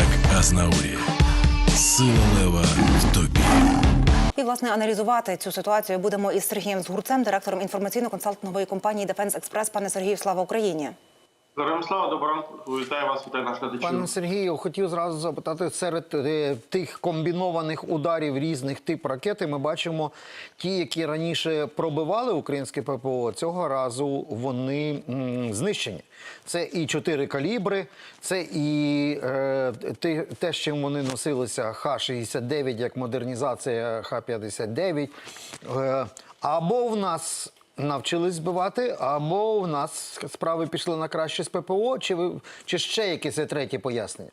як Азнаурі. Сила лева в тобі. І власне аналізувати цю ситуацію будемо із Сергієм Згурцем, директором інформаційно-консалтингової компанії Дефенс Експрес. Пане Сергію, слава Україні! Слава, доброго. Вітаю вас, вітаю наших глядачів. Пане Сергію, хотів зразу запитати серед е, тих комбінованих ударів різних тип ракети. Ми бачимо ті, які раніше пробивали українське ППО. Цього разу вони м, знищені. Це і чотири калібри, це і е, те, з чим вони носилися Х-69 як модернізація Х-59. Е, або в нас навчились збивати, або в нас справи пішли на краще з ППО, чи ви чи ще якесь є третє пояснення?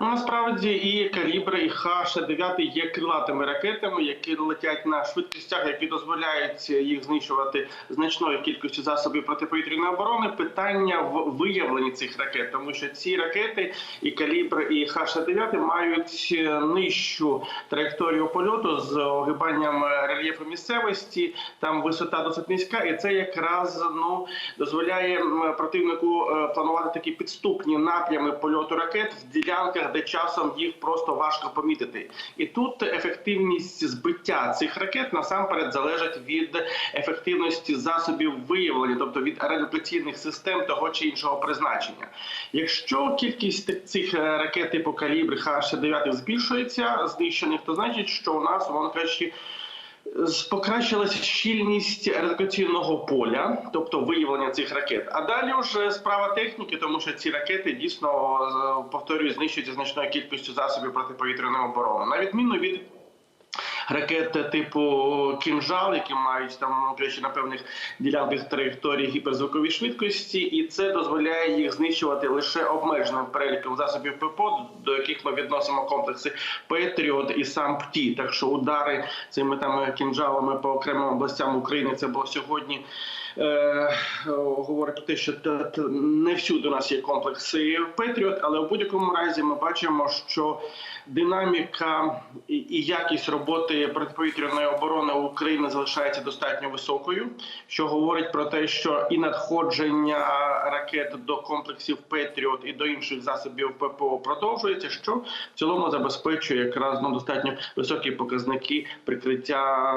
Ну, насправді і калібри, і Х-69 є крилатими ракетами, які летять на швидкостях, які дозволяють їх знищувати значною кількістю засобів протиповітряної оборони. Питання в виявленні цих ракет, тому що ці ракети, і калібр, і Х-69 мають нижчу траєкторію польоту з огибанням рельєфу місцевості. Там висота досить низька, і це якраз ну дозволяє противнику е, планувати такі підступні напрями польоту ракет в ділянках, де часом їх просто важко помітити. І тут ефективність збиття цих ракет насамперед залежить від ефективності засобів виявлення, тобто від радіоплаційних систем того чи іншого призначення. Якщо кількість цих е, ракет типу калібри Х-69 збільшується, знищених, то значить, що у нас воно кажучи. Покращилася щільність радіаційного поля, тобто виявлення цих ракет. А далі вже справа техніки, тому що ці ракети дійсно е, повторюю знищуються значною кількістю засобів протиповітряної оборони, на відміну від. Ракет типу кінжал, які мають там до речі, на певних ділянках траєкторії гіперзвукові швидкості, і це дозволяє їх знищувати лише обмеженим переліком засобів ППО, до яких ми відносимо комплекси Петріот і сам ПТІ. Так що удари цими там кінжалами по окремим областям України це було сьогодні. Е, говорить про те, що не всюди у нас є комплекси Петріот, але в будь-якому разі ми бачимо, що динаміка і, якість роботи протиповітряної оборони України залишається достатньо високою, що говорить про те, що і надходження ракет до комплексів Петріот і до інших засобів ППО продовжується, що в цілому забезпечує якраз ну, достатньо високі показники прикриття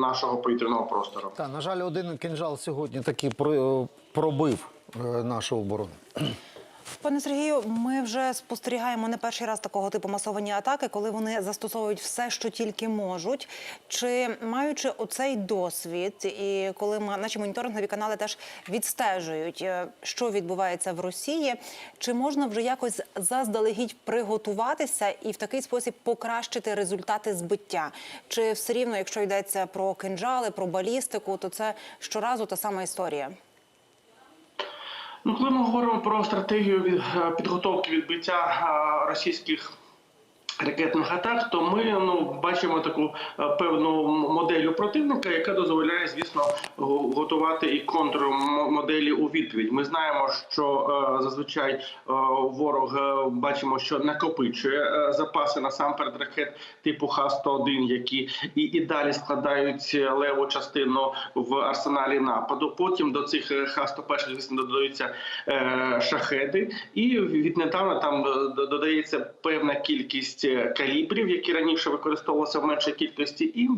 нашого повітряного простору. Та на жаль, один кинжал сьогодні таки про- пробив е, нашу оборону. Пане Сергію, ми вже спостерігаємо не перший раз такого типу масовані атаки, коли вони застосовують все, що тільки можуть. Чи маючи оцей досвід, і коли наші моніторингові канали теж відстежують, е, що відбувається в Росії, чи можна вже якось заздалегідь приготуватися і в такий спосіб покращити результати збиття? Чи все рівно, якщо йдеться про кинджали, про балістику, то це щоразу та сама історія? Ну, коли ми говоримо про стратегію е, підготовки відбиття е, російських ракетних атак, то ми ну бачимо таку е, певну модель противника, яка дозволяє, звісно, готувати і контрмоделі у відповідь. Ми знаємо, що е, зазвичай е, ворог бачимо, що накопичує запаси насамперед ракет типу Х-101, які і, і далі складають леву частину в арсеналі нападу. Потім до цих е, Х-101, звісно, додаються шахеди, і віднедавна там додається певна кількість калібрів, які раніше використовувалися в меншій кількості, і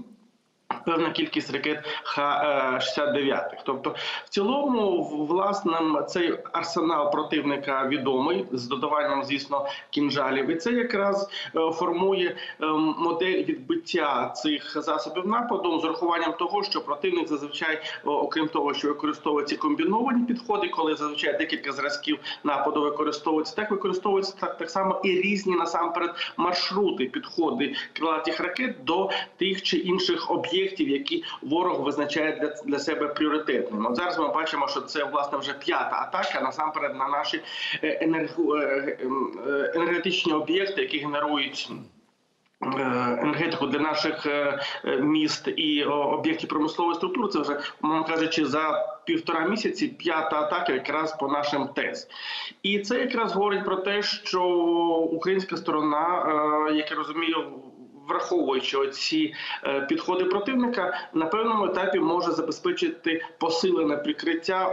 Певна кількість ракет Х-69. Тобто, в цілому, власне, цей арсенал противника відомий з додаванням, звісно, кінжалів, і це якраз е, формує е, модель відбиття цих засобів нападу з урахуванням того, що противник зазвичай, окрім того, що використовує ці комбіновані підходи, коли зазвичай декілька зразків нападу використовуються, так використовуються так, так само і різні насамперед маршрути, підходи крилатих ракет до тих чи інших об'єктів, які ворог визначає для, для себе пріоритетними. От зараз ми бачимо, що це власне вже п'ята атака насамперед на наші е, е, ем, е, енергетичні об'єкти, які генерують. Енергетику для наших міст і об'єктів промислової структури це вже, мовно кажучи, за півтора місяці п'ята атака якраз по нашим ТЕС. І це якраз говорить про те, що українська сторона, як я розумію, враховуючи оці е, підходи противника, на певному етапі може забезпечити посилене прикриття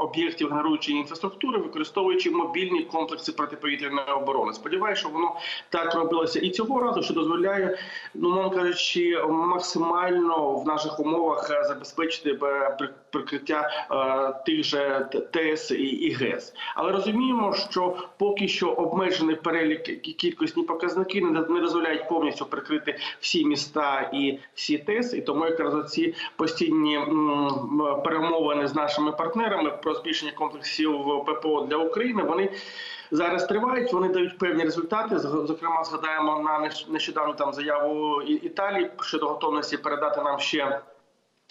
об'єктів генеруючої інфраструктури, використовуючи мобільні комплекси протиповітряної оборони. Сподіваюся, що воно так робилося і цього разу, що дозволяє, ну мовно кажучи, максимально в наших умовах е, забезпечити е, при- прикриття тих же Т- ТЕС і, ГЕС. Але розуміємо, що поки що обмежений перелік і кількісні показники не дозволяють повністю прикрити всі міста і всі ТЕС, і тому якраз ці постійні перемовини з нашими партнерами про збільшення комплексів ППО для України вони. Зараз тривають, вони дають певні результати. Зокрема, згадаємо на нещ- нещодавну там заяву Італії щодо готовності передати нам ще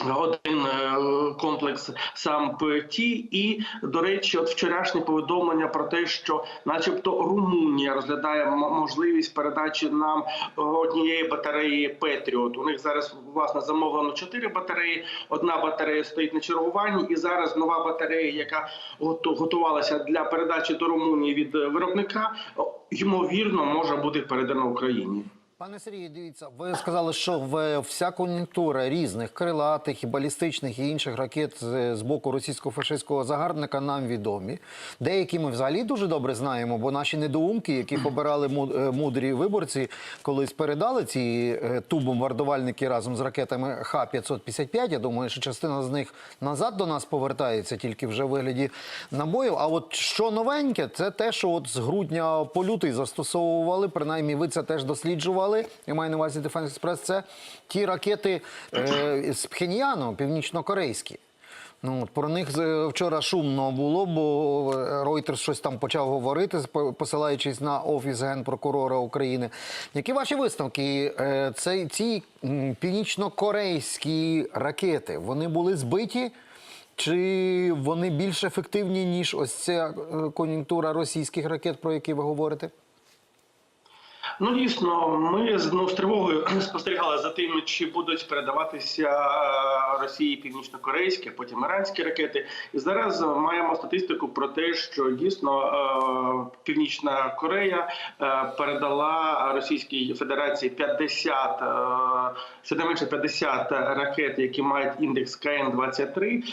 один е, комплекс сам ПТ. І, до речі, от вчорашнє повідомлення про те, що, начебто, Румунія розглядає можливість передачі нам однієї батареї Петріот. У них зараз власне замовлено чотири батареї. Одна батарея стоїть на чергуванні, і зараз нова батарея, яка готувалася для передачі до Румунії від е, виробника, ймовірно може бути передана Україні. Пане Сергію, дивіться, ви сказали, що в- вся кон'юнктура різних крилатих і балістичних і інших ракет з, боку російсько-фашистського загарбника нам відомі. Деякі ми взагалі дуже добре знаємо, бо наші недоумки, які побирали е, мудрі виборці, колись передали ці е, тубомбардувальники разом з ракетами Х-555. Я думаю, що частина з них назад до нас повертається, тільки вже в вигляді набоїв. А от що новеньке, це те, що от з грудня по лютий застосовували, принаймні ви це теж досліджували. Я маю на увазі Defense Express, це ті ракети е, з Пхеньяну, північно-корейські. Ну, про них вчора шумно було, бо е, Reuters щось там почав говорити, посилаючись на офіс генпрокурора України. Які ваші висновки? Е, Це ці північно-корейські ракети вони були збиті? Чи вони більш ефективні, ніж ось ця е, кон'юнктура російських ракет, про які ви говорите? Ну дійсно, ми ну, з тривогою спостерігали за тим, чи будуть передаватися е, Росії північно-корейські, а потім іранські ракети. І зараз маємо статистику про те, що дійсно е, Північна Корея е, передала Російській Федерації 50, е, щонайменше 50 ракет, які мають індекс КН 23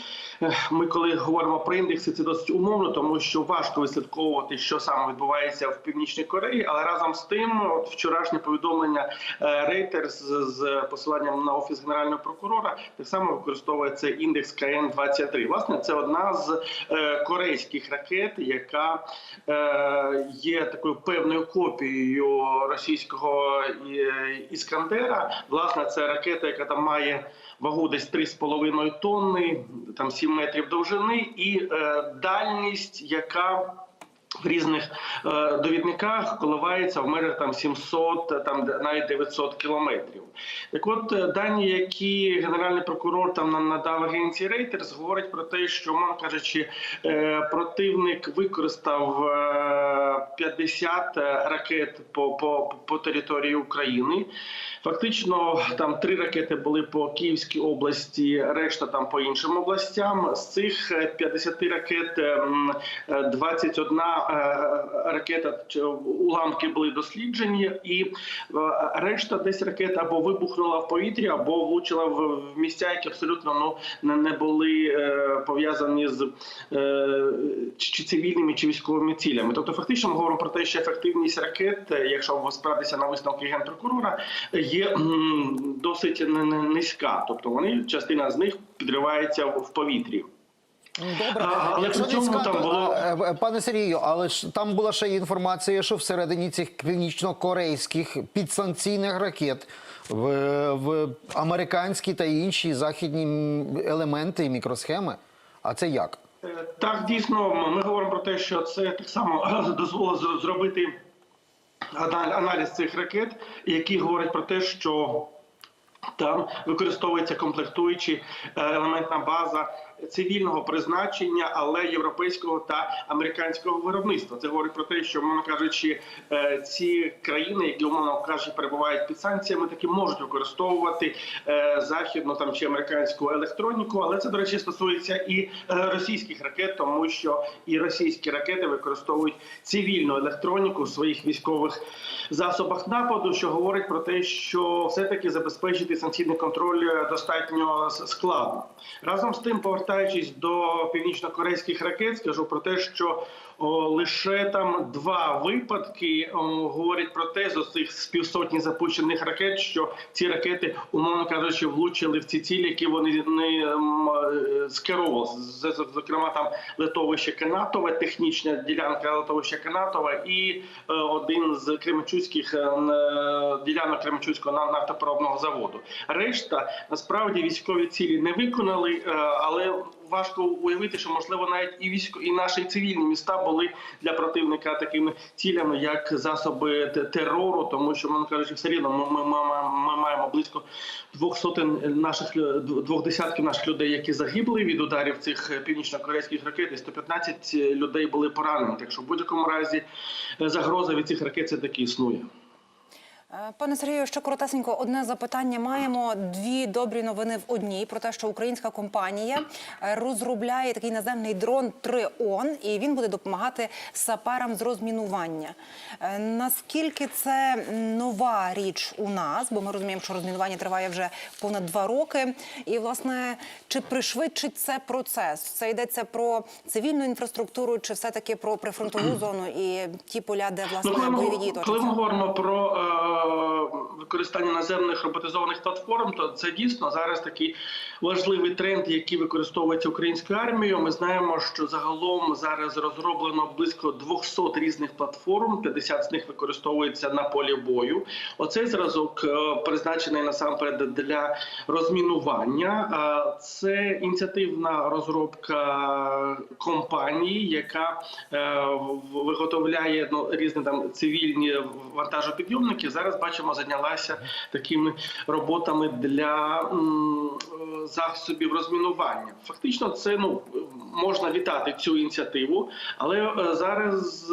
Ми коли говоримо про індекси, це досить умовно, тому що важко вислідковувати, що саме відбувається в північній Кореї, але разом з тим, от вчорашнє повідомлення е, Reuters з, посиланням на офіс генерального прокурора так само використовує цей індекс КН 23 Власне, це одна з е, корейських ракет, яка е, є такою певною копією російського іскандера. Власне, це ракета, яка там має вагу десь 3,5 тонни, там 7 метрів довжини, і е, дальність, яка в різних е, довідниках коливається в межах там 700, там навіть 900 кілометрів. Так от е, дані, які генеральний прокурор там нам надав агенції Reuters, говорять про те, що, мовно кажучи, е, противник використав е, 50 ракет по, по, по території України. Фактично, там три ракети були по Київській області, решта там по іншим областям. З цих е, 50 ракет ем, е, 21 е, ракета уламки були досліджені, і е, решта десь ракет або вибухнула в повітрі, або влучила в місця, які абсолютно ну не, були е, пов'язані з е, чи, цивільними, чи військовими цілями. Тобто, фактично, ми говоримо про те, що ефективність ракет, е, якщо спиратися на висновки генпрокурора, є досить низька. Тобто вони частина з них підривається в повітрі. Добре, але якщо при цьому низька, там то, було- е, е, пане Сергію, але ж там була ще інформація, що всередині цих північно-корейських підсанкційних ракет в, в американські та інші західні елементи і мікросхеми. А це як? Е, Так, дійсно, ми говоримо про те, що це так само дозволило зробити аналіз цих ракет, які говорять про те, що там використовується комплектуючі е, елементна база цивільного призначення, але європейського та американського виробництва. Це говорить про те, що мовно кажучи, е, ці країни, які умовно кажучи, перебувають під санкціями, таки можуть використовувати е, західну там чи американську електроніку. Але це до речі стосується і е, російських ракет, тому що і російські ракети використовують цивільну електроніку в своїх військових засобах нападу, що говорить про те, що все-таки забезпечити санкційний контроль достатньо складно. Разом з тим, повертаючись до північно-корейських ракет, скажу про те, що о, лише там два випадки о, говорять про те, з цих півсотні запущених ракет, що ці ракети, умовно кажучи, влучили в ці цілі, які вони не ем, е, з- Зокрема, там литовище Канатове, технічна ділянка литовища Канатова і е, один з кременчуцьких е, е, ділянок Кременчуцького на- нафтопереробного заводу. Решта насправді військові цілі не виконали, е, але важко уявити, що можливо навіть і військо, і наші цивільні міста були для противника такими цілями, як засоби терору, тому що ми кажучи, все рівно ми, ми, ми, маємо близько двох сотень наших двох десятків наших людей, які загибли від ударів цих північно-корейських ракет, і 115 людей були поранені. Так що в будь-якому разі е, загроза від цих ракет це таки існує. Е, Пане Сергію, ще коротесенько одне запитання. Маємо дві добрі новини в одній про те, що українська компанія е, розробляє такий наземний дрон Трион, і він буде допомагати саперам з розмінування. Е, Наскільки це нова річ у нас? Бо ми розуміємо, що розмінування триває вже понад два роки. І власне, чи пришвидшить це процес? Це йдеться про цивільну інфраструктуру, чи все таки про прифронтову зону і ті поля, де власне бойові дії коли ми говоримо про використання наземних роботизованих платформ, то це дійсно зараз такий важливий тренд, який використовується українською армією. Ми знаємо, що загалом зараз розроблено близько 200 різних платформ, 50 з них використовується на полі бою. Оцей зразок е, призначений насамперед для розмінування. Е, Це ініціативна розробка компанії, яка е, виготовляє ну, різні там цивільні вантажопідйомники. Зараз бачимо, зайнялася такими роботами для е, засобів розмінування. Фактично, це ну можна вітати цю ініціативу, але е, зараз.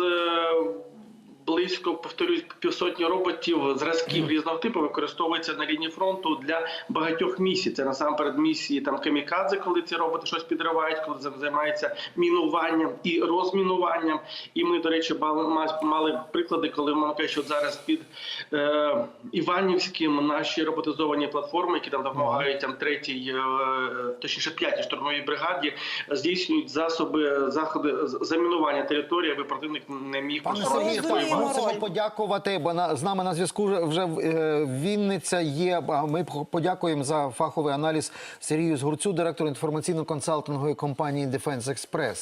Близько повторюсь півсотні роботів зразків різного типу використовується на лінії фронту для багатьох місій. Це насамперед місії там камікадзе, коли ці роботи щось підривають, коли зай- займаються мінуванням і розмінуванням. І ми, до речі, мали, мали приклади, коли мовно кажучи, що зараз під е, Іванівським наші роботизовані платформи, які там допомагають там третій, е, точніше п'ятій штурмовій бригаді, здійснюють засоби заходи з- замінування території, аби противник не міг Пане просувати Мусимо роль. подякувати, бо на, з нами на зв'язку вже- е, Вінниця є. Ми подякуємо за фаховий аналіз Сергію Згурцю, директору інформаційно-консалтингової компанії Defense Express.